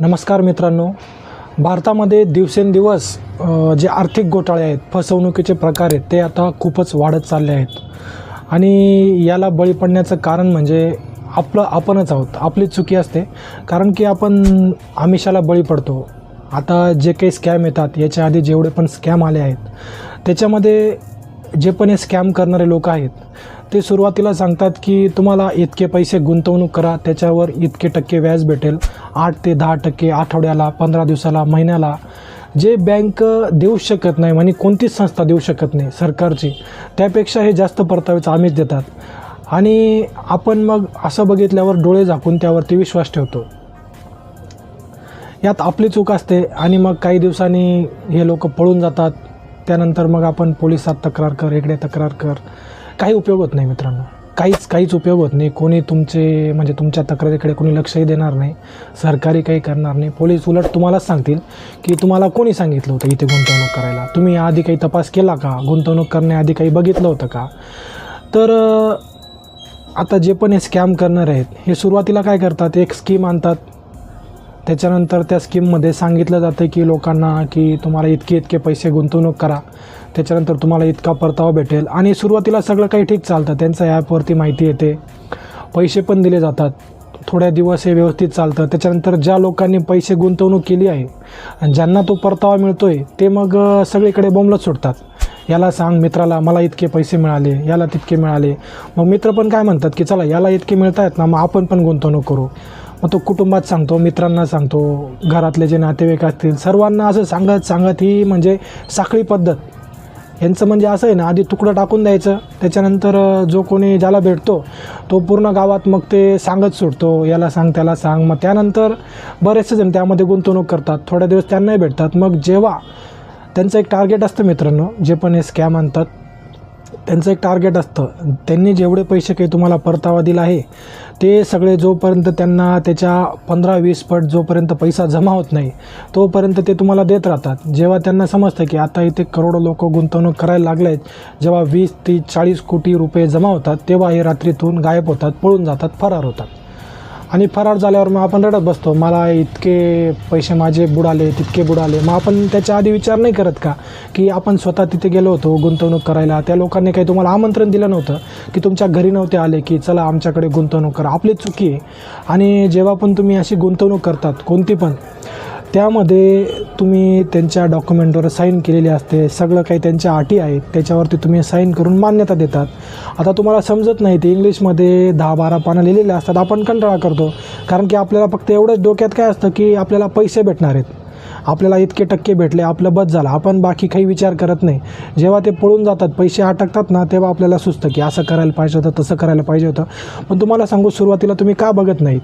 नमस्कार मित्रांनो. भारतामध्ये दिवसेंदिवस जे आर्थिक घोटाळे आहेत फसवणुकीचे प्रकार आहेत ते आता खूपच वाढत चालले आहेत. आणि याला बळी पडण्याचं कारण म्हणजे आपलं आपणच आहोत. आपली चुकी असते. कारण की आपण आमिषाला बळी पडतो. आता जे काही स्कॅम येतात याच्या आधी जेवढे पण स्कॅम आले आहेत त्याच्यामध्ये जे पण हे स्कॅम करणारे लोक आहेत ते सुरुवातीला सांगतात की तुम्हाला इतके पैसे गुंतवणूक करा त्याच्यावर इतके टक्के व्याज भेटेल. आठ ते दहा टक्के आठवड्याला पंधरा दिवसाला महिन्याला. जे बँक देऊ शकत नाही म्हणजे कोणतीच संस्था देऊ शकत नाही सरकारची त्यापेक्षा हे जास्त परताव्याचं आम्हीच देतात. आणि आपण मग असं बघितल्यावर डोळे झाकून त्यावरती विश्वास ठेवतो. यात आपली चूक असते आणि मग काही दिवसांनी हे लोक पळून जातात. त्यानंतर मग आपण पोलिसात तक्रार कर इकडे तक्रार कर. काही उपयोग होत नाही मित्रांनो. काहीच काहीच उपयोग होत नाही. कोणी तुमचे म्हणजे तुमच्या तक्रारीकडे कोणी लक्षही देणार नाही. सरकारी काही करणार नाही. पोलीस उलट तुम्हालाच सांगतील की तुम्हाला कोणी सांगितलं होतं इथे गुंतवणूक करायला? तुम्ही आधी काही तपास केला का? गुंतवणूक करण्याआधी काही बघितलं होतं का? तर आता जे पण हे स्कॅम करणार आहेत हे सुरुवातीला काय करतात? एक स्कीम आणतात. त्याच्यानंतर त्या स्कीममध्ये सांगितलं जातं की लोकांना की तुम्हाला इतके इतके पैसे गुंतवणूक करा. त्याच्यानंतर तुम्हाला इतका परतावा भेटेल. आणि सुरुवातीला सगळं काही ठीक चालतं. त्यांच्या ॲपवरती माहिती येते. पैसे पण दिले जातात. थोड्या दिवस हे व्यवस्थित चालतं. त्याच्यानंतर ज्या लोकांनी पैसे गुंतवणूक केली आहे आणि ज्यांना तो परतावा मिळतो आहे ते मग सगळीकडे बोंबलत सुटतात. याला सांग मित्राला मला इतके पैसे मिळाले याला तितके मिळाले. मग मित्र पण काय म्हणतात की चला याला इतके मिळत आहेत ना मग आपण पण गुंतवणूक करू. मग तो कुटुंबात सांगतो मित्रांना सांगतो घरातले जे नातेवाईक असतील सर्वांना असं सांगत सांगत ही म्हणजे साखळी पद्धत. यांचं म्हणजे असं आहे ना आधी तुकडं टाकून द्यायचं त्याच्यानंतर जो कोणी ज्याला भेटतो तो पूर्ण गावात मग ते सांगत सुटतो याला सांग त्याला सांग. मग त्यानंतर बरेचसे जण त्यामध्ये गुंतवणूक करतात थोड्या दिवस त्यांनाही भेटतात. मग जेव्हा त्यांचं एक टार्गेट असतं मित्रांनो जे पण हे स्कॅम आणतात त्यांचं एक टार्गेट असतं. त्यांनी जेवढे पैसे काही तुम्हाला परतावा दिला आहे ते सगळे जोपर्यंत त्यांना त्याच्या पंधरा वीस पट जोपर्यंत पैसा जमा होत नाही तोपर्यंत ते तुम्हाला देत राहतात. जेव्हा त्यांना समजतं की आता इथे करोडो लोक गुंतवणूक करायला लागले आहेत जेव्हा वीस तीस चाळीस कोटी रुपये जमा होतात तेव्हा हे रात्रीतून गायब होतात पळून जातात फरार होतात. आणि फरार झाल्यावर मग आपण रडत बसतो. मला इतके पैसे माझे बुडाले तितके बुडाले. मग आपण त्याच्या आधी विचार नाही करत का? की आपण स्वतः तिथे गेलो होतो गुंतवणूक करायला. त्या लोकांनी काही तुम्हाला आमंत्रण दिलं नव्हतं की तुमच्या घरी नव्हते आले की चला आमच्याकडे गुंतवणूक करा. आपली चुकी आहे. आणि जेव्हा पण तुम्ही अशी गुंतवणूक करतात कोणती पण त्यामध्ये तुम्ही त्यांच्या डॉक्युमेंटवर साईन केलेली असते. सगळं काही त्यांच्या अटी आहेत. त्याच्यावरती तुम्ही साईन करून मान्यता देतात. आता तुम्हाला समजत नाही ते इंग्लिशमध्ये दहा बारा पानं लिहिलेले असतात. आपण कंटाळा करतो. कारण की आपल्याला फक्त एवढंच डोक्यात काय असतं की आपल्याला पैसे भेटणार आहेत. आपल्याला इतके टक्के भेटले आपलं बस झालं. आपण बाकी काही विचार करत नाही. जेव्हा ते पळून जातात पैसे अटकतात ना तेव्हा आपल्याला सुचतं की असं करायला पाहिजे होतं तसं करायला पाहिजे होतं. पण तुम्हाला सांगू सुरुवातीला तुम्ही का बघत नाहीत?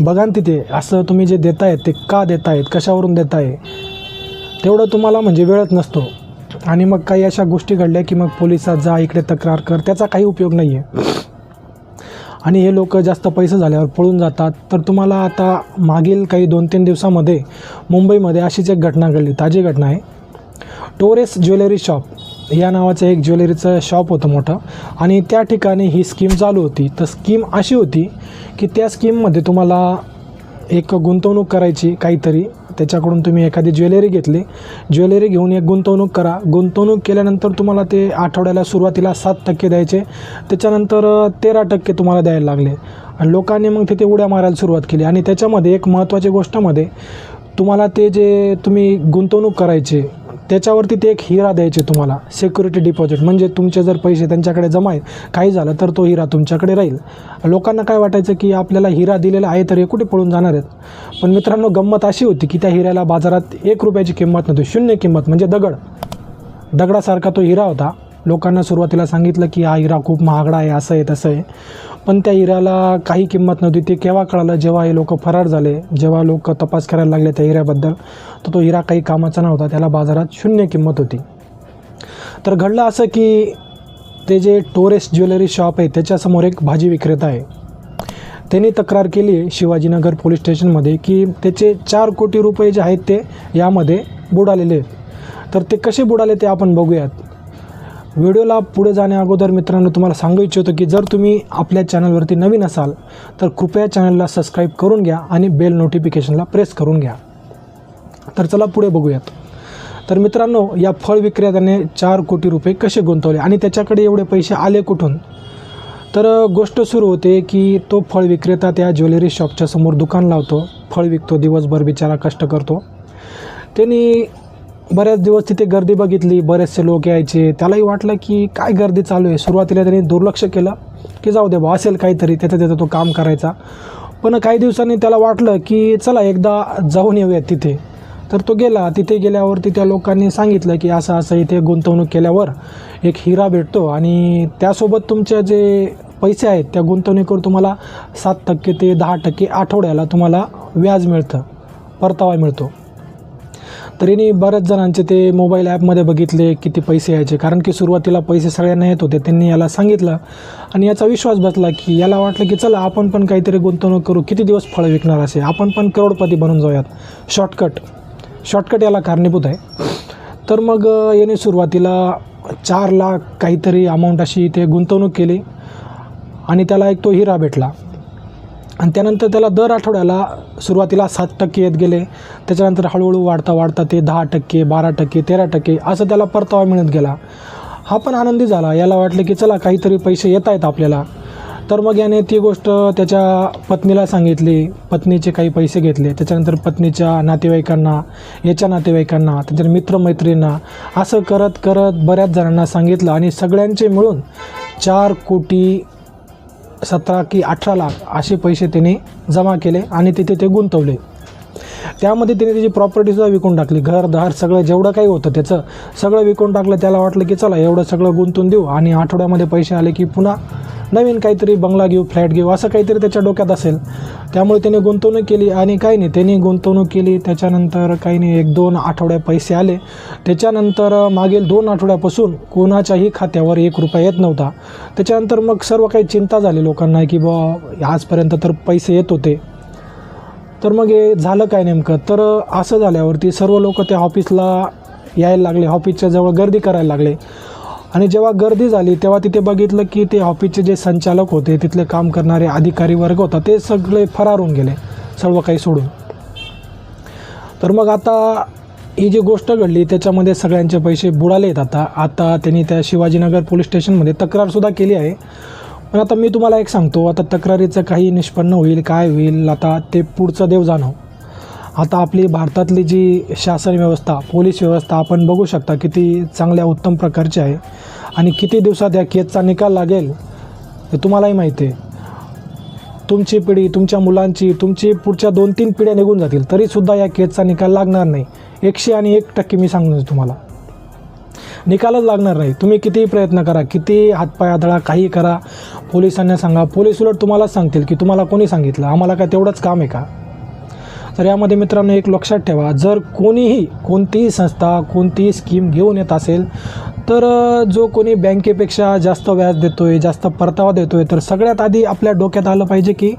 बघा ना तिथे असं तुम्ही जे देतायत ते का देतायत कशावरून देताय तेवढं तुम्हाला म्हणजे वेळच नसतो. आणि मग काही अशा गोष्टी घडल्या की मग पोलिसात जा इकडे तक्रार कर त्याचा काही उपयोग नाही आहे आणि हे लोक जास्त पैसे झाल्यावर पळून जातात. तर तुम्हाला आता मागील काही दोन तीन दिवसामध्ये मुंबईमध्ये अशीच एक घटना घडली. ताजी घटना आहे. Torres jewellery shop. या नावाचं एक ज्वेलरीचं शॉप होतं मोठं. आणि त्या ठिकाणी ही स्कीम चालू होती. तर स्कीम अशी होती की त्या स्कीममध्ये तुम्हाला एक गुंतवणूक करायची काहीतरी. त्याच्याकडून तुम्ही एखादी ज्वेलरी घेतली. ज्वेलरी घेऊन एक गुंतवणूक करा. गुंतवणूक केल्यानंतर तुम्हाला ते आठवड्याला सुरुवातीला सात टक्के द्यायचे. त्याच्यानंतर तेरा टक्के तुम्हाला द्यायला लागले. आणि लोकांनी मग तिथे उड्या मारायला सुरुवात केली. आणि त्याच्यामध्ये एक महत्त्वाची गोष्टमध्ये तुम्हाला ते जे तुम्ही गुंतवणूक करायचे त्याच्यावरती ते एक हिरा द्यायचे तुम्हाला सिक्युरिटी डिपॉझिट म्हणजे तुमचे जर पैसे त्यांच्याकडे जमा आहेत काही झालं तर तो हिरा तुमच्याकडे राहील. लोकांना काय वाटायचं की आपल्याला हिरा दिलेला आहे तर हे कुठे पळून जाणार आहेत? पण मित्रांनो गंमत अशी होती की त्या हिऱ्याला बाजारात एक रुपयाची किंमत नव्हती शून्य किंमत म्हणजे दगड. दगडासारखा तो हिरा होता. लोकांना सुरुवातीला सांगितलं की हा हिरा खूप महागडा आहे असं आहे तसं आहे. पण त्या हिऱ्याला काही किंमत नव्हती. ते केव्हा कळालं? जेव्हा हे लोक फरार झाले जेव्हा लोक तपास करायला लागले त्या हिऱ्याबद्दल तर तो हिरा काही कामाचा नव्हता. त्याला बाजारात शून्य किंमत होती. तर घडलं असं की ते जे टोरेस ज्वेलरी शॉप आहे त्याच्यासमोर एक भाजी विक्रेता आहे. त्यांनी तक्रार केली आहे शिवाजीनगर पोलीस स्टेशनमध्ये की त्याचे चार कोटी रुपये जे आहेत ते यामध्ये बुडालेले आहेत. तर ते कसे बुडाले ते आपण बघूयात. व्हिडिओला पुढे जाण्या अगोदर मित्रांनो तुम्हाला सांगू इच्छितो की जर तुम्ही आपल्या चॅनलवरती नवीन असाल तर कृपया चॅनलला सबस्क्राईब करून घ्या आणि बेल नोटिफिकेशनला प्रेस करून घ्या. तर चला पुढे बघूयात. तर मित्रांनो या फळ विक्रेत्याने चार कोटी रुपये कसे गुंतवले आणि त्याच्याकडे एवढे पैसे आले कुठून? तर गोष्ट सुरू होते की तो फळ विक्रेता त्या ज्वेलरी शॉपच्या समोर दुकान लावतो. फळ विकतो दिवसभर बिचारा कष्ट करतो. त्यांनी बऱ्याच दिवस तिथे गर्दी बघितली बरेचसे लोक यायचे. त्यालाही वाटलं की काय गर्दी चालू आहे? सुरुवातीला त्यांनी दुर्लक्ष केलं की जाऊ दे बा असेल काहीतरी त्याचं त्याचं तो काम करायचा. पण काही दिवसांनी त्याला वाटलं की चला एकदा जाऊन येऊयात तिथे. तर तो गेला. तिथे गेल्यावरती त्या लोकांनी सांगितलं की असं असं इथे गुंतवणूक केल्यावर एक हिरा भेटतो आणि त्यासोबत तुमचे जे पैसे आहेत त्या गुंतवणुकीवर तुम्हाला सात टक्के ते दहा टक्के आठवड्याला तुम्हाला व्याज मिळतं परतावा मिळतो. तर यांनी बऱ्याच जणांचे ते मोबाईल ॲपमध्ये बघितले किती पैसे यायचे. कारण की सुरुवातीला पैसे सगळ्यांना येत होते त्यांनी याला सांगितलं. आणि याचा विश्वास बसला की याला वाटलं की चला आपण पण काहीतरी गुंतवणूक करू किती दिवस फळं विकणार असे. आपण पण करोडपती बनून जाऊयात. शॉर्टकट शॉर्टकट याला कारणीभूत आहे. तर मग याने सुरुवातीला चार लाख काहीतरी अमाऊंट अशी ते गुंतवणूक केली. आणि त्याला एक तो हिरा भेटला. आणि त्यानंतर त्याला दर आठवड्याला सुरुवातीला सात टक्के येत गेले. त्याच्यानंतर हळूहळू वाढता वाढता ते दहा टक्के बारा टक्के तेरा टक्के असं त्याला परतावा मिळत गेला. हा पण आनंदी झाला. याला वाटलं की चला काहीतरी पैसे येत आहेत आपल्याला. तर मग याने ती गोष्ट त्याच्या पत्नीला सांगितली. पत्नीचे काही पैसे घेतले. त्याच्यानंतर पत्नीच्या नातेवाईकांना याच्या नातेवाईकांना त्याच्या मित्रमैत्रिणींना असं करत करत बऱ्याच जणांना सांगितलं आणि सगळ्यांचे मिळून चार कोटी सतरा की अठरा लाख असे पैसे त्याने जमा केले आणि तिथे ते गुंतवले. त्यामध्ये त्याने त्याची प्रॉपर्टीसुद्धा विकून टाकली. घर दार सगळं जेवढं काही होतं त्याचं सगळं विकून टाकलं. त्याला वाटलं की चला एवढं सगळं गुंतून देऊ. आणि आठवड्यामध्ये पैसे आले की पुन्हा नवीन काहीतरी बंगला घेऊ फ्लॅट घेऊ असं काहीतरी त्याच्या डोक्यात असेल. त्यामुळे त्याने गुंतवणूक केली आणि काही नाही त्याने गुंतवणूक केली. त्याच्यानंतर काही नाही एक दोन आठवड्या पैसे आले. त्याच्यानंतर मागील दोन आठवड्यापासून कोणाच्याही खात्यावर एक रुपया येत नव्हता. त्याच्यानंतर मग सर्व काही चिंता झाली लोकांना की बा आजपर्यंत तर पैसे येत होते. तर मग हे झालं काय नेमकं? तर असं झाल्यावरती सर्व लोक त्या ऑफिसला यायला लागले ऑफिसच्या जवळ गर्दी करायला लागले. आणि जेव्हा गर्दी झाली तेव्हा तिथे बघितलं की ते ऑफिसचे जे संचालक होते तिथले काम करणारे अधिकारी वर्ग होता ते सगळे फरार होऊन गेले सर्व काही सोडून. तर मग आता ही जी गोष्ट घडली त्याच्यामध्ये सगळ्यांचे पैसे बुडाले आहेत आता. आता त्यांनी त्या शिवाजीनगर पोलीस स्टेशनमध्ये तक्रारसुद्धा केली आहे. पण आता मी तुम्हाला एक सांगतो आता तक्रारीचं काही निष्पन्न होईल काय होईल आता ते पुढचं देव जाणव हो. आता आपली भारतातली जी शासन व्यवस्था पोलीस व्यवस्था आपण बघू शकता किती चांगल्या उत्तम प्रकारची आहे. आणि किती दिवसात या केसचा निकाल लागेल हे तुम्हालाही माहिती आहे. तुमची पिढी तुमच्या मुलांची तुमची पुढच्या दोन तीन पिढ्या निघून जातील तरीसुद्धा या केसचा निकाल लागणार नाही. एकशे आणि एक टक्के मी सांगून तुम्हाला. निकालच लागणार नाही. तुम्ही कितीही प्रयत्न करा किती हातपाय आदळा काही करा. पोलिसांना सांगा. पोलीस उलट तुम्हालाच सांगतील की तुम्हाला कोणी सांगितलं? आम्हाला काय तेवढंच काम आहे का? तर यामध्ये मित्रांनो एक लक्षात ठेवा जर कोणीही कोणतीही संस्था कोणतीही स्कीम घेऊन येत असेल तर जो कोणी बँकेपेक्षा जास्त व्याज देतो आहे जास्त परतावा देतो आहे तर सगळ्यात आधी आपल्या डोक्यात आलं पाहिजे की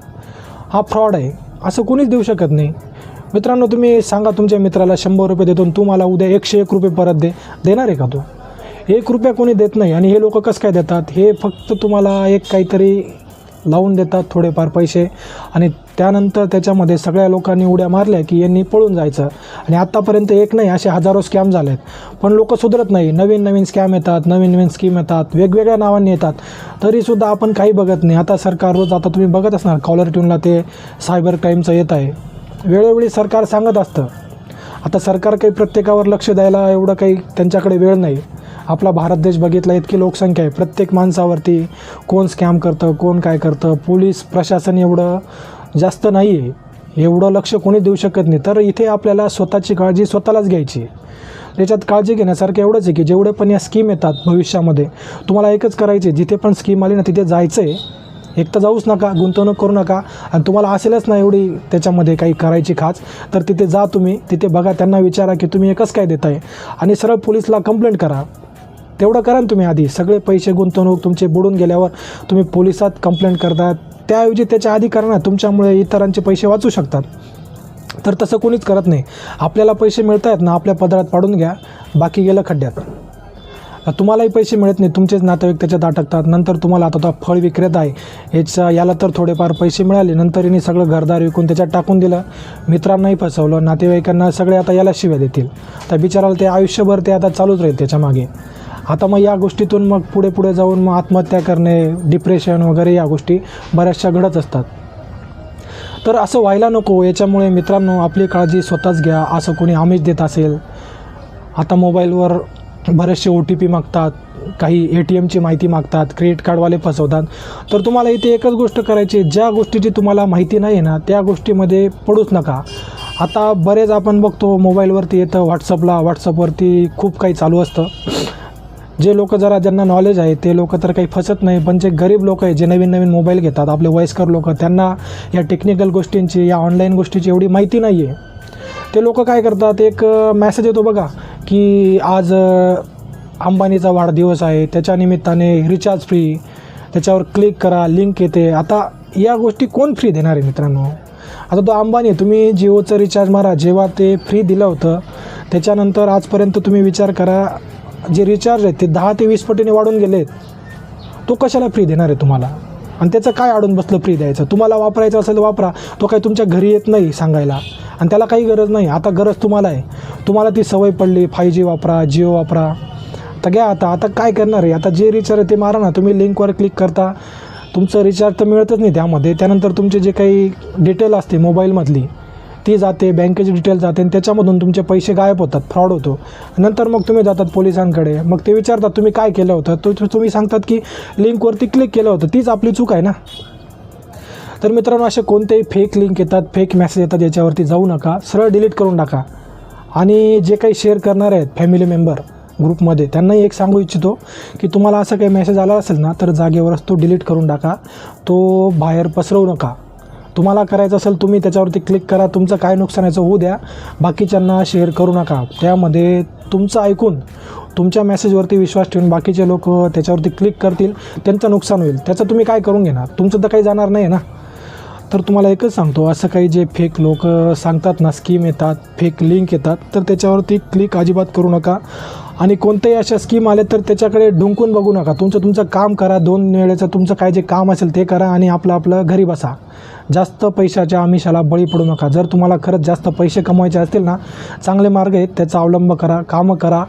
हा फ्रॉड आहे असं कोणीच देऊ शकत नाही. मित्रांनो तुम्ही सांगा तुमच्या मित्राला शंभर रुपये देतो आणि तू मला उद्या एकशे एक रुपये परत दे. देणार आहे का तो? एक रुपया कोणी देत नाही आणि हे लोक कसं काय देतात? हे फक्त तुम्हाला एक काहीतरी लावून देतात थोडेफार पैसे. आणि त्यानंतर त्याच्यामध्ये सगळ्या लोकांनी उड्या मारल्या की यांनी पळून जायचं. आणि आत्तापर्यंत एक नाही असे हजारो स्कॅम झालेत. पण लोक सुधरत नाही. नवीन नवीन स्कॅम येतात नवीन नवीन स्कीम येतात वेगवेगळ्या नावांनी येतात. तरीसुद्धा आपण काही बघत नाही. आता सरकार रोज आता तुम्ही बघत असणार कॉलर ट्यूनला ते सायबर क्राईमचं येत आहे. वेळोवेळी सरकार सांगत असतं. आता सरकार काही प्रत्येकावर लक्ष द्यायला एवढं काही त्यांच्याकडे वेळ नाही. आपला भारत देश बघितला इतकी लोकसंख्या आहे. प्रत्येक माणसावरती कोण स्कॅम करतं कोण काय करतं पोलीस प्रशासन एवढं जास्त नाही आहे एवढं लक्ष कोणी देऊ शकत नाही. तर इथे आपल्याला स्वतःची काळजी स्वतःलाच घ्यायची आहे. त्याच्यात काळजी घेण्यासारखं एवढंच आहे की जेवढे पण या स्कीम येतात भविष्यामध्ये तुम्हाला एकच करायचे जिथे पण स्कीम आली ना तिथे जायचं आहे एक तर जाऊच नका गुंतवणूक करू नका. आणि तुम्हाला असेलच ना एवढी त्याच्यामध्ये काही करायची खाच तर तिथे जा तुम्ही तिथे बघा. त्यांना विचारा की तुम्ही एकच काय देताय. आणि सरळ पोलीसला कंप्लेंट करा. तेवढं करा ना तुम्ही आधी. सगळे पैसे गुंतवणूक तुमचे बुडून गेल्यावर तुम्ही पोलिसात कंप्लेंट करतात. त्याऐवजी त्याच्या आधी करा ना. तुमच्यामुळे इतरांचे पैसे वाचू शकतात. तर तसं कोणीच करत नाही. आपल्याला पैसे मिळत आहेत ना आपल्या पदरात पाडून घ्या. बाकी गेलं खड्ड्यात. तुम्हालाही पैसे मिळत नाही. तुमचेच नातेवाईक त्याच्यात अटकतात. नंतर तुम्हाला आता तो फळ विक्रेता आहे. याचा याला तर थोडेफार पैसे मिळाले. नंतर यांनी सगळं घरदार विकून त्याच्यात टाकून दिलं. मित्रांनाही फसवलं. नातेवाईकांना सगळे आता याला शिव्या देतील. तर बिचाराला ते आयुष्यभर ते आता चालूच राहील त्याच्यामागे आता मग या गोष्टीतून मग पुढे पुढे जाऊन मग आत्महत्या करणे डिप्रेशन वगैरे या गोष्टी बऱ्याचशा घडत असतात. तर असं व्हायला नको याच्यामुळे मित्रांनो आपली काळजी स्वतःच घ्या असं कोणी आमिष देत असेल आता मोबाईलवर बरेचसे ओ टी पी मागतात काही ए टी एमची माहिती मागतात क्रेडिट कार्डवाले फसवतात. तर तुम्हाला इथे एकच गोष्ट करायची ज्या गोष्टीची तुम्हाला माहिती नाही आहे ना त्या गोष्टीमध्ये पडूच नका. आता बरेच आपण बघतो मोबाईलवरती येतं व्हॉट्सअपला व्हॉट्सअपवरती खूप काही चालू असतं. जे लोक जरा ज्यांना नॉलेज आहे ते लोक तर काही फसत नाही पण जे गरीब लोक आहे जे नवीन नवीन मोबाईल घेतात आपले वयस्कर लोक त्यांना या टेक्निकल गोष्टींची या ऑनलाईन गोष्टीची एवढी माहिती नाही आहे ते लोक काय करतात एक मॅसेज येतो बघा की आज अंबानीचा वाढदिवस आहे त्याच्या निमित्ताने रिचार्ज फ्री त्याच्यावर क्लिक करा लिंक येते. आता या गोष्टी कोण फ्री देणार आहे मित्रांनो? आता तो अंबानी आहे, तुम्ही जिओचं रिचार्ज मारा जेव्हा ते फ्री दिलं होतं त्याच्यानंतर आजपर्यंत तुम्ही विचार करा जे रिचार्ज आहेत ते दहा ते वीस पटीने वाढून गेले तो कशाला फ्री देणार आहे तुम्हाला? आणि त्याचं काय अडून बसलं फ्री द्यायचं? तुम्हाला वापरायचं असेल वापरा. तो काही तुमच्या घरी येत नाही सांगायला. आणि त्याला काही गरज नाही. आता गरज तुम्हाला आहे. तुम्हाला ती सवय पडली फाय जी वापरा जिओ वापरा. तर घ्या आता. आता काय करणार आहे? आता जे रिचार्ज आहे ते मारा ना. तुम्ही लिंकवर क्लिक करता. तुमचं रिचार्ज तर मिळतच नाही त्यामध्ये. त्यानंतर तुमचे जे काही डिटेल असते मोबाईलमधली ती जाते बँकेची डिटेल जाते आणि त्याच्यामधून तुमचे पैसे गायब होतात फ्रॉड होतो. नंतर मग तुम्ही जातात पोलिसांकडे. मग ते विचारतात तुम्ही काय केलं होतं? तो तुम्ही सांगतात की लिंकवरती क्लिक केलं होतं. तीच आपली चूक आहे ना? तर मित्रांनो असे कोणतेही फेक लिंक येतात फेक मेसेज येतात याच्यावरती जाऊ नका. सरळ डिलीट करून टाका. आणि जे काही शेअर करणार आहेत फॅमिली मेंबर ग्रुपमध्ये त्यांनाही एक सांगू इच्छितो की तुम्हाला असं काही मेसेज आला असेल ना तर जागेवरच तो डिलीट करून टाका. तो बाहेर पसरवू नका. तुम्हाला करायचं असेल तुम्ही त्याच्यावरती क्लिक करा. तुमचं काय नुकसान याचं होऊ द्या. बाकीच्यांना शेअर करू नका. त्यामध्ये तुमचं ऐकून तुमच्या मेसेजवरती विश्वास ठेवून बाकीचे लोक त्याच्यावरती क्लिक करतील त्यांचं नुकसान होईल. त्याचं तुम्ही काय करून घेणार? तुमचं तर काही जाणार नाही ना? तर तुम्हाला एकच सांगतो असं काही जे फेक लोक सांगतात ना स्कीम येतात फेक लिंक येतात तर त्याच्यावरती क्लिक अजिबात करू नका. आणि कोणत्याही अशा स्कीम आले तर त्याच्याकडे डुंकून बघू नका. तुमचं तुमचं काम करा. दोन वेळेचं तुमचं काय जे काम असेल ते करा आणि आपलं आपलं घरी बसा. जास्त पैशाच्या आमिषाला बळी पडू नका. जर तुम्हाला खरंच जास्त पैसे कमवायचे असतील ना चांगले मार्ग आहेत त्याचा अवलंब करा कामं करा.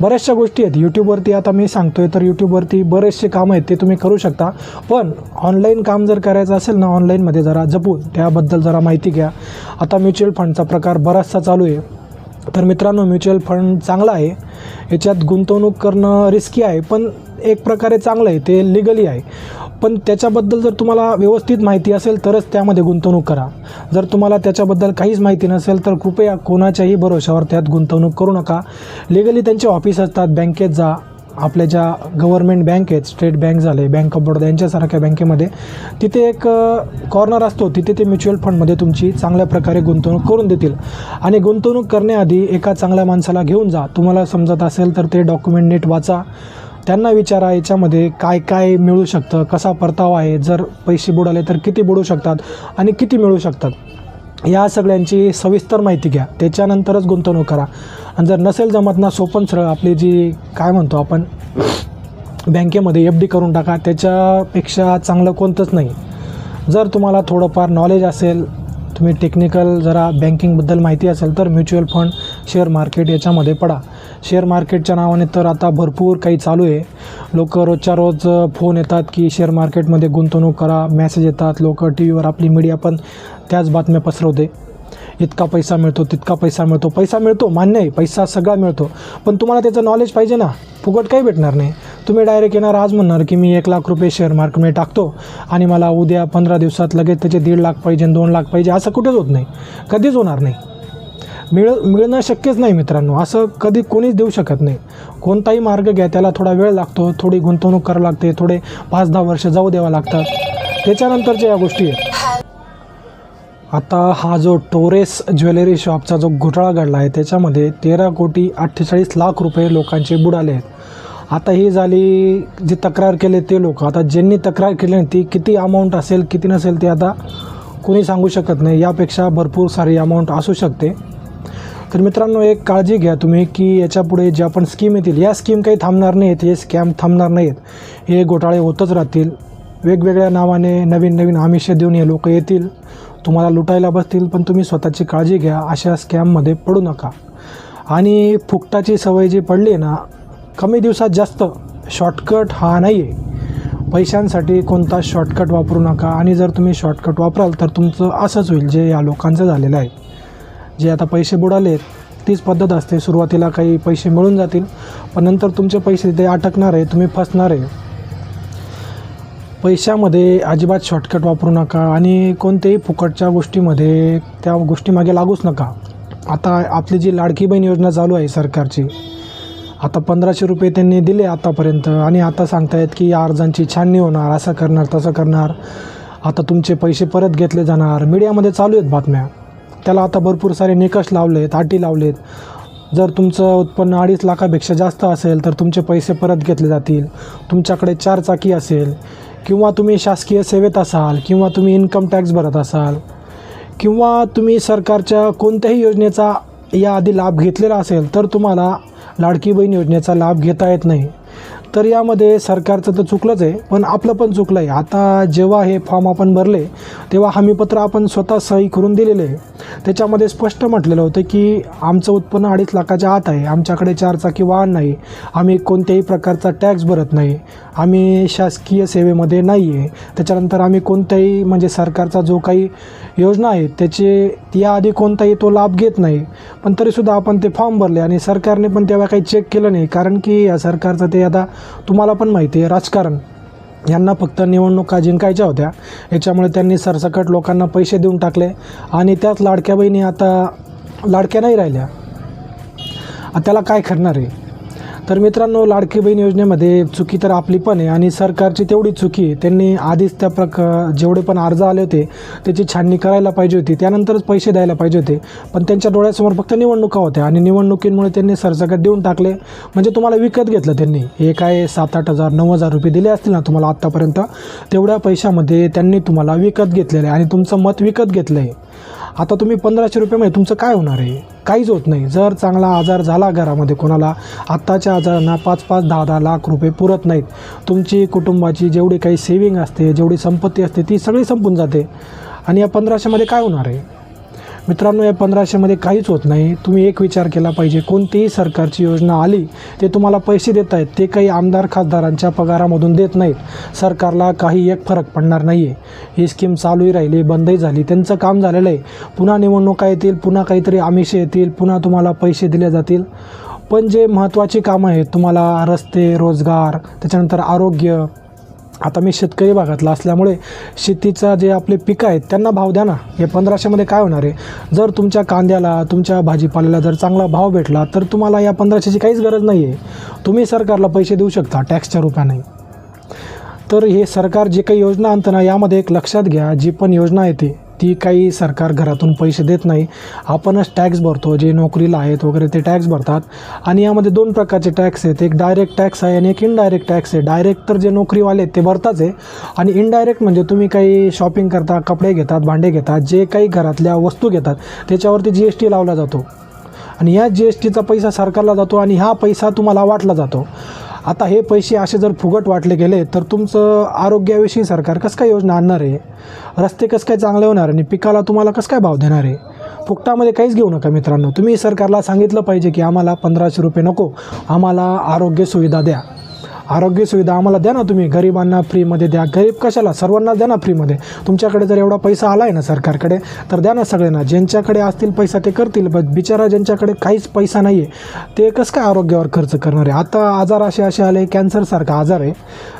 बऱ्याचशा गोष्टी आहेत. यूट्यूबवरती आता मी सांगतोय तर यूट्यूबवरती बरेचसे कामं आहेत ते तुम्ही करू शकता. पण ऑनलाईन काम जर करायचं असेल ना ऑनलाईनमध्ये जरा जपून त्याबद्दल जरा माहिती घ्या. आता म्युच्युअल फंडचा प्रकार बराचसा चालू आहे. तर मित्रांनो म्युच्युअल फंड चांगला आहे. याच्यात गुंतवणूक करणं रिस्की आहे पण एक प्रकारे चांगलं आहे ते लिगली आहे. पण त्याच्याबद्दल जर तुम्हाला व्यवस्थित माहिती असेल तरच त्यामध्ये गुंतवणूक करा. जर तुम्हाला त्याच्याबद्दल काहीच माहिती नसेल तर कृपया कोणाच्याही भरोशावर त्यात गुंतवणूक करू नका. लिगली त्यांचे ऑफिस असतात बँकेत जा. आपल्या ज्या गव्हर्मेंट बँक आहेत स्टेट बँक झाले बँक ऑफ बडोदा यांच्यासारख्या बँकेमध्ये तिथे एक कॉर्नर असतो. तिथे ते म्युच्युअल फंडमध्ये तुमची चांगल्या प्रकारे गुंतवणूक करून देतील. आणि गुंतवणूक करण्याआधी एका चांगल्या माणसाला घेऊन जा. तुम्हाला समजत असेल तर ते डॉक्युमेंट नीट वाचा. त्यांना विचारा याच्यामध्ये काय काय मिळू शकतं कसा परतावा आहे जर पैसे बुडाले तर किती बुडू शकतात आणि किती मिळू शकतात? या सगळ्यांची सविस्तर माहिती घ्या. त्याच्यानंतरच गुंतवणूक करा. आणि जर नसेल जमत ना सोपन सरळ आपली जी काय म्हणतो आपण बँकेमध्ये एफ डी करून टाका. त्याच्यापेक्षा चांगलं कोणतंच नाही. जर तुम्हाला थोडंफार नॉलेज असेल तुम्ही टेक्निकल जरा बँकिंगबद्दल माहिती असेल तर म्युच्युअल फंड शेअर मार्केट याच्यामध्ये पडा. शेअर मार्केटच्या नावाने तर आता भरपूर काही चालू आहे. लोक रोजच्या रोज फोन येतात की शेअर मार्केटमध्ये गुंतवणूक करा मेसेज येतात. लोक टी व्हीवर आपली मीडिया पण त्याच बातम्या पसरवते. इतका पैसा मिळतो तितका पैसा मिळतो. पैसा मिळतो मान्य आहे. पैसा सगळा मिळतो. पण तुम्हाला त्याचं नॉलेज पाहिजे ना. फुकट काही भेटणार नाही. तुम्ही डायरेक्ट येणार आज म्हणणार की मी एक लाख रुपये शेअर मार्केटमध्ये टाकतो आणि मला उद्या पंधरा दिवसात लगेच त्याचे दीड लाख पाहिजे दोन लाख पाहिजे असं कुठेच होत नाही. कधीच होणार नाही. मिळ मिळणं शक्यच नाही मित्रांनो. असं कधी कोणीच देऊ शकत नाही. कोणताही मार्ग घ्या त्याला थोडा वेळ लागतो. थोडी गुंतवणूक करावी लागते. थोडे पाच दहा वर्ष जाऊ द्यावं लागतात त्याच्यानंतरच्या या गोष्टी आहेत. आता हा जो टोरेस ज्वेलरी शॉपचा जो घोटाळा घडला आहे त्याच्यामध्ये तेरा कोटी अठ्ठेचाळीस लाख रुपये लोकांचे बुडाले आहेत. आता ही झाली जी तक्रार केले ते लोक. आता ज्यांनी तक्रार केली नाही ती किती अमाऊंट असेल किती नसेल ते आता कोणी सांगू शकत नाही. यापेक्षा भरपूर सारी अमाऊंट असू शकते. तर मित्रांनो एक काळजी घ्या तुम्ही की याच्यापुढे ज्या पण स्कीम येतील या स्कीम काही थांबणार नाहीत हे स्कॅम थांबणार नाहीत. हे घोटाळे होतच राहतील. वेगवेगळ्या नावाने नवीन नवीन आमिष देऊन हे लोक येतील. तुम्हाला लुटायला बसतील पण तुम्ही स्वतःची काळजी घ्या अशा स्कॅममध्ये पडू नका. आणि फुकटाची सवय जी पडली आहे ना कमी दिवसात जास्त. शॉर्टकट हा नाही आहे पैशांसाठी कोणता शॉर्टकट वापरू नका. आणि जर तुम्ही शॉर्टकट वापराल तर तुमचं असंच होईल जे या लोकांचं झालेलं आहे. जे आता पैसे बुडाले तीच पद्धत असते. सुरुवातीला काही पैसे मिळून जातील पण नंतर तुमचे पैसे ते अटकणार आहे तुम्ही फसणार आहे. पैशामध्ये अजिबात शॉर्टकट वापरू नका आणि कोणत्याही फुकटच्या गोष्टीमध्ये त्या गोष्टीमागे लागूच नका. आता आपली जी लाडकी बहीण योजना चालू आहे सरकारची आता पंधराशे रुपये त्यांनी दिले आतापर्यंत आणि आता सांगतायत की या अर्जांची छाननी होणार असं करणार तसं करणार. आता तुमचे पैसे परत घेतले जाणार. मीडियामध्ये चालू आहेत बातम्या. त्याला आता भरपूर सारे निकष लावलेत अटी लावलेत. जर तुमचं उत्पन्न अडीच लाखापेक्षा जास्त असेल तर तुमचे पैसे परत घेतले जातील. तुमच्याकडे चार चाकी असेल किंवा तुम्ही शासकीय सेवेत असाल किंवा तुम्ही इन्कम टॅक्स भरत असाल किंवा तुम्ही सरकारच्या कोणत्याही योजनेचा याआधी लाभ घेतलेला असेल तर तुम्हाला लाडकी बहीण योजनेचा लाभ घेता येत नाही. तर यामध्ये सरकारचं तर चुकलंच आहे पण आपलं पण चुकलं आहे आता जेव्हा हे फॉर्म आपण भरले तेव्हा हमीपत्र आपण स्वतः सही करून दिलेले आहे. त्याच्यामध्ये स्पष्ट म्हटलेलं होतं की आमचं उत्पन्न अडीच लाखाच्या आत आहे आमच्याकडे चारचाकी वाहन नाही आम्ही कोणत्याही प्रकारचा टॅक्स भरत नाही आम्ही शासकीय सेवेमध्ये नाही आहे त्याच्यानंतर आम्ही कोणत्याही म्हणजे सरकारचा जो काही योजना आहे त्याचे याआधी कोणताही तो लाभ घेत नाही. पण तरीसुद्धा आपण ते फॉर्म भरले आणि सरकारने पण तेव्हा काही चेक केलं नाही कारण की या सरकारचं ते आता तुम्हाला पण माहिती आहे राजकारण. यांना फक्त निवडणुका जिंकायच्या होत्या? याच्यामुळे त्यांनी सरसकट लोकांना पैसे देऊन टाकले आणि त्याच लाडक्या बहिणी आता लाडक्या नाही राहिल्या. त्याला काय करणार आहे? तर मित्रांनो लाडकी बहीण योजनेमध्ये चुकी तर आपली पण आहे आणि सरकारची तेवढी चुकी आहे. त्यांनी आधीच त्या प्रक जेवढे पण अर्ज आले होते त्याची छाननी करायला पाहिजे होती. त्यानंतरच पैसे द्यायला पाहिजे होते. पण त्यांच्या डोळ्यासमोर फक्त निवडणुका होत्या आणि निवडणुकींमुळे त्यांनी सरसकट देऊन टाकले. म्हणजे तुम्हाला विकत घेतलं त्यांनी. हे काय सात आठ हजार नऊ हजार रुपये दिले असतील ना तुम्हाला आत्तापर्यंत तेवढ्या पैशामध्ये त्यांनी तुम्हाला विकत घेतलेलं आहे आणि तुमचं मत विकत घेतलं आहे आता तुम्ही पंधराशे रुपयेमध्ये तुमचं काय होणार आहे? काहीच होत नाही. जर चांगला आजार झाला घरामध्ये कोणाला आत्ताच्या आजारांना पाच पाच दहा दहा लाख रुपये पुरत नाहीत. तुमची कुटुंबाची जेवढी काही सेविंग असते जेवढी संपत्ती असते ती सगळी संपून जाते. आणि या पंधराशेमध्ये काय होणार आहे? मित्रांनो या पंधराशेमध्ये काहीच होत नाही. तुम्ही एक विचार केला पाहिजे कोणतीही सरकारची योजना आली ते तुम्हाला पैसे देत आहेत ते काही आमदार खासदारांच्या पगारामधून देत नाहीत. सरकारला काही एक फरक पडणार नाही आहे ही स्कीम चालूही राहिली बंदही झाली त्यांचं काम झालेलं आहे. पुन्हा निवडणुका येतील पुन्हा काहीतरी आमिषे येतील पुन्हा तुम्हाला पैसे दिले जातील. पण जे महत्त्वाची कामं आहेत तुम्हाला रस्ते रोजगार त्याच्यानंतर आरोग्य आता मी शेतकरी भागातला असल्यामुळे शेतीचा जे आपले पिकं आहेत त्यांना भाव द्या ना. हे पंधराशेमध्ये काय होणार आहे? जर तुमच्या कांद्याला तुमच्या भाजीपाल्याला जर चांगला भाव भेटला तर तुम्हाला या पंधराशेची काहीच गरज नाही आहे तुम्ही सरकारला पैसे देऊ शकता टॅक्सच्या रुपयाने. तर हे सरकार जे काही योजना आणतं ना यामध्ये एक लक्षात घ्या जी पण योजना येते ती काही सरकार घरातून पैसे देत नाही. आपणच टॅक्स भरतो जे नोकरीला आहेत वगैरे ते टॅक्स भरतात. आणि यामध्ये दोन प्रकारचे टॅक्स आहेत. एक डायरेक्ट टॅक्स आहे आणि एक इनडायरेक्ट टॅक्स आहे. डायरेक्ट तर जे नोकरीवाले आहेत ते भरताच आहे. आणि इनडायरेक्ट म्हणजे तुम्ही काही शॉपिंग करता कपडे घेतात भांडे घेतात जे काही घरातल्या वस्तू घेतात त्याच्यावरती जी एस टी लावला जातो. आणि या जी एस टीचा पैसा सरकारला जातो आणि हा पैसा तुम्हाला वाटला जातो. आता हे पैसे असे जर फुगट वाटले गेले तर तुमचं आरोग्याविषयी सरकार कसं काय योजना आणणार आहे? रस्ते कसं काय चांगले होणार आणि पिकाला तुम्हाला कसं काय भाव देणार आहे? फुकटामध्ये काहीच घेऊ नका मित्रांनो. तुम्ही सरकारला सांगितलं पाहिजे की आम्हाला पंधराशे रुपये नको. आम्हाला आरोग्य सुविधा द्या. आरोग्य सुविधा आम्हाला द्या ना तुम्ही. गरिबांना फ्रीमध्ये द्या. गरीब कशाला? सर्वांना द्या ना फ्रीमध्ये. तुमच्याकडे जर एवढा पैसा आला आहे ना सरकारकडे तर द्या ना सगळ्यांना. ज्यांच्याकडे असतील पैसा ते करतील पण बिचारा ज्यांच्याकडे काहीच पैसा नाही आहे ते कसं काय आरोग्यावर खर्च करणार आहे? आता आजार असे असे आले कॅन्सरसारखा आजार आहे.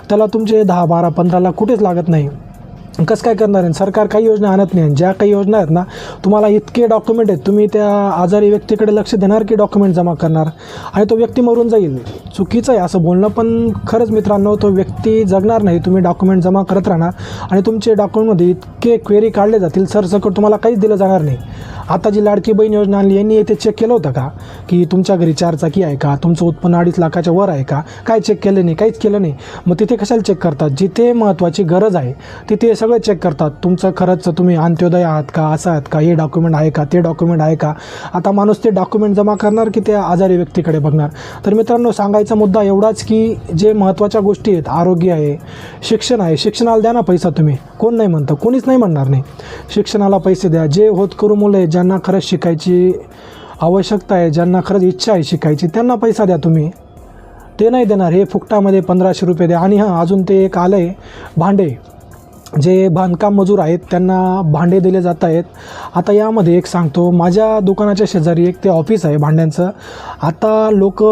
त्याला तुमचे दहा बारा पंधराला कुठेच लागत नाही. कसं काय करणार आहे? सरकार काही योजना आणत नाही ज्या काही योजना आहेत ना तुम्हाला इतके डॉक्युमेंट आहेत तुम्ही त्या आजारी व्यक्तीकडे लक्ष देणार की डॉक्युमेंट जमा करणार? आणि तो व्यक्ती मरून जाईल. चुकीचं आहे असं बोलणं पण खरंच मित्रांनो तो व्यक्ती जगणार नाही तुम्ही डॉक्युमेंट जमा करत राहणार. आणि तुमचे डॉक्युमेंटमध्ये इतके क्वेरी काढले जातील सरसकट तुम्हाला काहीच दिलं जाणार नाही. आता जी लाडकी बहीण योजना आणली यांनी येथे चेक केलं होतं का? की तुमच्या घरी चार चाकी आहे का? तुमचं उत्पन्न अडीच लाखाच्या वर आहे का? काय चेक केलं नाही काहीच केलं नाही. मग तिथे कशाला चेक करतात? जिथे महत्त्वाची गरज आहे तिथे सगळं चेक करतात. तुमचं खरंच तुम्ही अंत्योदय आहात का? असं आहात का? हे डॉक्युमेंट आहे का? ते डॉक्युमेंट आहे का? आता माणूस ते डॉक्युमेंट जमा करणार की त्या आजारी व्यक्तीकडे बघणार? तर मित्रांनो सांगायचा मुद्दा एवढाच की जे महत्त्वाच्या गोष्टी आहेत आरोग्य आहे शिक्षण आहे शिक्षणाला द्या ना पैसा तुम्ही. कोण नाही म्हणतं? कोणीच नाही म्हणणार नाही. शिक्षणाला पैसे द्या. जे होत करू मुलं आहेत ज्यांना खरंच शिकायची आवश्यकता आहे ज्यांना खरंच इच्छा आहे शिकायची त्यांना पैसा द्या तुम्ही. ते नाही देणार हे फुकटामध्ये पंधराशे रुपये द्या. आणि हां अजून ते एक आलं आहे भांडे. जे बांधकाम मजूर आहेत त्यांना भांडे दिले जात आहेत. आता यामध्ये एक सांगतो माझ्या दुकानाच्या शेजारी एक ते ऑफिस आहे भांड्यांचं. आता लोक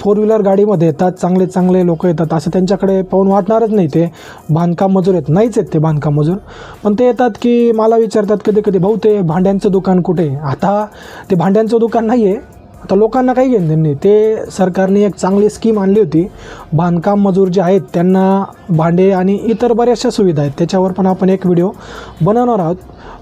फोर व्हीलर गाडीमध्ये येतात चांगले चांगले लोक येतात असं त्यांच्याकडे पाहून वाटणारच नाही ते. बांधकाम मजूर आहेत नाहीच आहेत ते बांधकाम मजूर. पण ते येतात की मला विचारतात कधी कधी भाऊ ते भांड्यांचं दुकान कुठे आहे?" आता ते भांड्यांचं दुकान नाही आहे आता लोकांना काही घेणं देणं नाही. ते सरकारने एक चांगली स्कीम आणली होती. बांधकाम मजूर जे आहेत त्यांना भांडे आणि इतर बऱ्याचशा सुविधा आहेत. त्याच्यावर पण आपण एक व्हिडिओ बनवणार आहोत.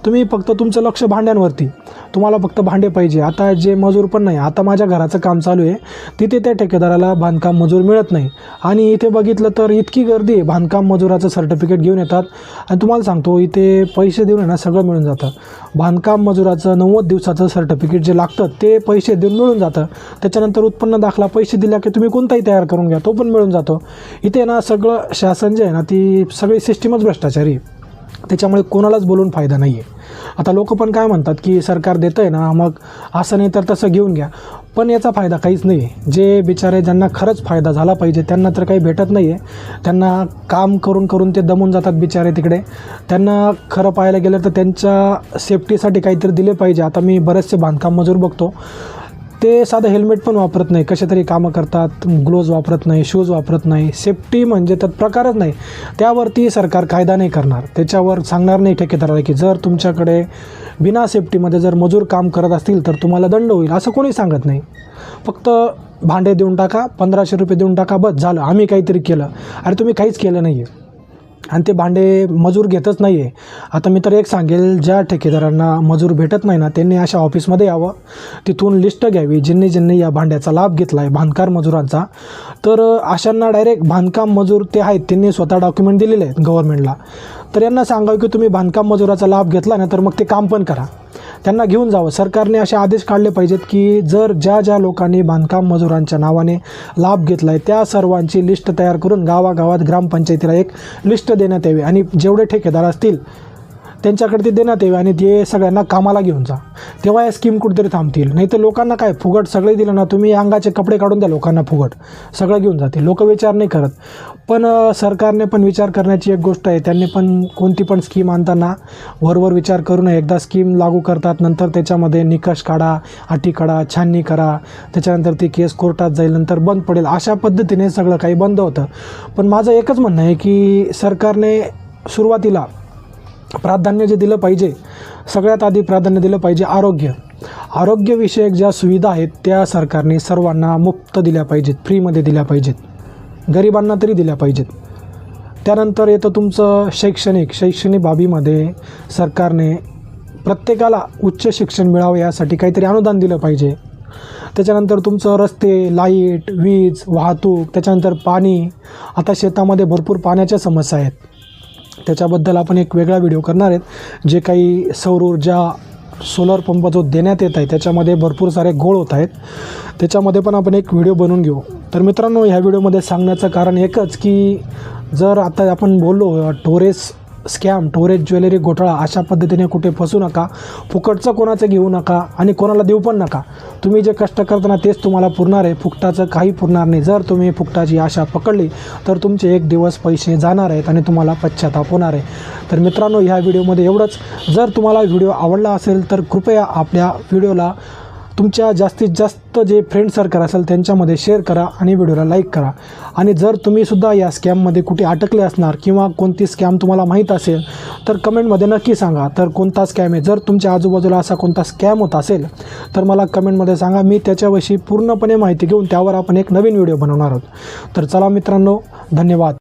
तुम्ही फक्त तुमचं लक्ष भांड्यांवरती. तुम्हाला फक्त भांडे पाहिजे. आता जे मजूर पण नाही आता माझ्या घराचं काम चालू आहे. तिथे त्या ठेकेदाराला बांधकाम मजूर मिळत नाही. आणि इथे बघितलं तर इतकी गर्दी आहे. बांधकाम मजुराचं सर्टिफिकेट घेऊन येतात. आणि तुम्हाला सांगतो इथे पैसे देऊन आहे ना सगळं मिळून जातं. बांधकाम मजुराचं नव्वद दिवसाचं सर्टिफिकेट जे लागतं ते पैसे देऊन मिळून जातं. त्याच्यानंतर उत्पन्न दाखला पैसे दिला की तुम्ही कोणताही तयार करून घ्या तो पण मिळून जातो. इथे ना सगळं शासन जे आहे ना ती सगळी सिस्टीमच भ्रष्टाचारी आहे. त्याच्यामुळे कोणालाच बोलून फायदा नाही आहे आता लोक पण काय म्हणतात की सरकार देतं आहे ना मग असं नाही तर तसं घेऊन घ्या. पण याचा फायदा काहीच नाही आहे जे बिचारे ज्यांना खरंच फायदा झाला पाहिजे त्यांना तर काही भेटत नाही आहे त्यांना काम करून करून ते दमून जातात बिचारे तिकडे. त्यांना खरं पाहायला गेलं तर त्यांच्या सेफ्टीसाठी काहीतरी दिले पाहिजे. आता मी बरेचसे बांधकाम मजूर बघतो. ते साधं हेल्मेट पण वापरत नाही. कसे तरी कामं करतात ग्लोव्ज वापरत नाही शूज वापरत नाही. सेफ्टी म्हणजे त्यात प्रकारच नाही. त्यावरती सरकार कायदा नाही करणार. त्याच्यावर सांगणार नाही ठेकेदाराला की जर तुमच्याकडे बिना सेफ्टीमध्ये जर मजूर काम करत असतील तर तुम्हाला दंड होईल असं कोणी सांगत नाही. फक्त भांडे देऊन टाका पंधराशे रुपये देऊन टाका बस झालं. आम्ही काहीतरी केलं. अरे तुम्ही काहीच केलं नाही आहे आणि ते भांडे मजूर घेतच नाही आहे आता मी तर एक सांगेल ज्या ठेकेदारांना मजूर भेटत नाही ना त्यांनी अशा ऑफिसमध्ये यावं. तिथून लिस्ट घ्यावी ज्यांनी ज्यांनी या भांड्याचा लाभ घेतला आहे बांधकार मजुरांचा. तर अशांना डायरेक्ट बांधकाम मजूर ते आहेत त्यांनी स्वतः डॉक्युमेंट दिलेले आहेत गव्हर्नमेंटला तर यांना सांगावं की तुम्ही बांधकाम मजुराचा लाभ घेतला ना तर मग ते काम पण करा. त्यांना घेऊन जावं. सरकारने असे आदेश काढले पाहिजेत की जर ज्या ज्या लोकांनी बांधकाम मजुरांच्या नावाने लाभ घेतला आहे त्या सर्वांची लिस्ट तयार करून गावागावात ग्रामपंचायतीला एक लिस्ट देण्यात यावी आणि जेवढे ठेकेदार असतील त्यांच्याकडे ते देण्यात यावे आणि ते सगळ्यांना कामाला घेऊन जा. तेव्हा या स्कीम कुठेतरी थांबतील. नाही तर लोकांना काय फुगट सगळे दिलं ना तुम्ही अंगाचे कपडे काढून द्या लोकांना फुगट. सगळं घेऊन जाते लोक विचार नाही करत. पण सरकारने पण विचार करण्याची एक गोष्ट आहे. त्यांनी पण कोणती पण स्कीम आणताना वरवर विचार करू नये. एकदा स्कीम लागू करतात नंतर त्याच्यामध्ये निकष काढा अटी काढा छाननी करा. त्याच्यानंतर ती केस कोर्टात जाईल नंतर बंद पडेल. अशा पद्धतीने सगळं काही बंद होतं. पण माझं एकच म्हणणं आहे की सरकारने सुरुवातीला प्राधान्य जे दिलं पाहिजे सगळ्यात आधी प्राधान्य दिलं पाहिजे आरोग्य. आरोग्यविषयक ज्या सुविधा आहेत त्या सरकारने सर्वांना मुफ्त दिल्या पाहिजेत फ्रीमध्ये दिल्या पाहिजेत. गरिबांना तरी दिल्या पाहिजेत. त्यानंतर येतं तुमचं शैक्षणिक शैक्षणिक बाबीमध्ये सरकारने प्रत्येकाला उच्च शिक्षण मिळावं यासाठी काहीतरी अनुदान दिलं पाहिजे. त्याच्यानंतर तुमचं रस्ते लाइट वीज वाहतूक त्याच्यानंतर पाणी आता शेतामध्ये भरपूर पाण्याच्या समस्या आहेत. त्याच्याबद्दल आपण एक वेगळा व्हिडिओ करणार आहेत जे काही सौर ऊर्जा सोलर पंप जो देण्यात येत आहे त्याच्यामध्ये भरपूर सारे घोळ होत आहेत. त्याच्यामध्ये पण आपण एक व्हिडिओ बनवून घेऊ. तर मित्रांनो ह्या व्हिडिओमध्ये सांगण्याचं कारण एकच की जर आता आपण बोललो टोरेस स्कॅम टोरेज ज्वेलरी घोटाळा अशा पद्धतीने कुठे फसू नका फुकटचं कोणाचं घेऊ नका आणि कोणाला देऊ पण नका. तुम्ही जे कष्ट करताना तेच तुम्हाला पुरणार आहे. फुकटाचं काही पुरणार नाही. जर तुम्ही फुकटाची आशा पकडली तर तुमचे एक दिवस पैसे जाणार आहेत आणि तुम्हाला पश्चाताप होणार आहे. तर मित्रांनो ह्या व्हिडिओमध्ये एवढंच. जर तुम्हाला व्हिडिओ आवडला असेल तर कृपया आपल्या व्हिडिओला तुमच्या जास्तीत जास्त जे फ्रेंड सर्कल असेल त्यांच्यामध्ये शेअर करा आणि व्हिडिओला लाईक करा. आणि जर तुम्हीसुद्धा या स्कॅममध्ये कुठे अटकले असणार किंवा कोणती स्कॅम तुम्हाला माहीत असेल तर कमेंटमध्ये नक्की सांगा. तर कोणता स्कॅम आहे? जर तुमच्या आजूबाजूला असा कोणता स्कॅम होत असेल तर मला कमेंटमध्ये सांगा. मी त्याच्याविषयी पूर्णपणे माहिती घेऊन त्यावर आपण एक नवीन व्हिडिओ बनवणार आहोत. तर चला मित्रांनो धन्यवाद.